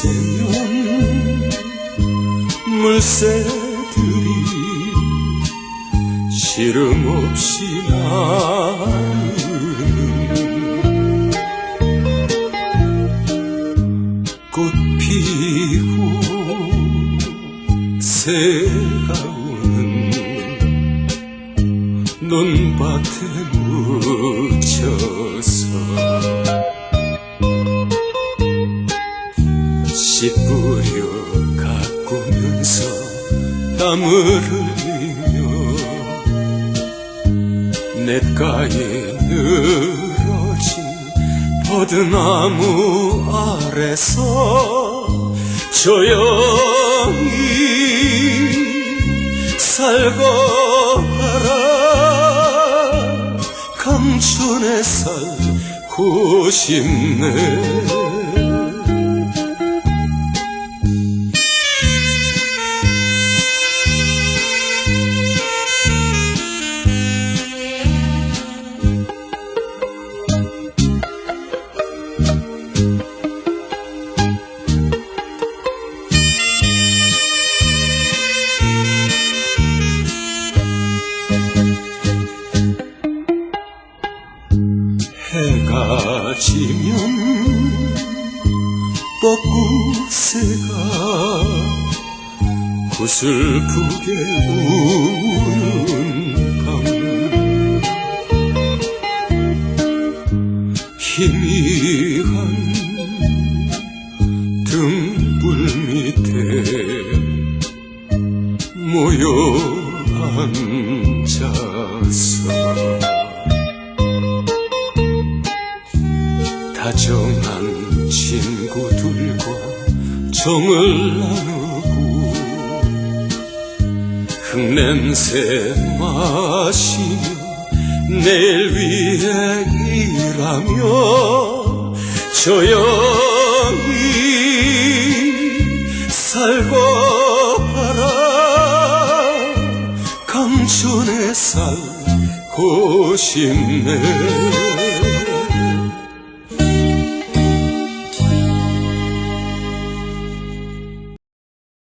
새로운 물새들이 시름 없이 나는 꽃 피고 새가 오는 눈밭에 씨 뿌려 가꾸면서 땀을 흘리며 냇가에 늘어진 버드나무 아래서 조용히 살고 가라. 감춘에 살고 싶네 해가 지면 벚꽃새가 구슬프게 우는 밤. 희미한 등불 밑에 모여 앉아서 다정한 친구들과 정을 나누고 흙냄새 마시며 내일 위해 일하며 조용히 살고 가라 감춘에 살고 싶네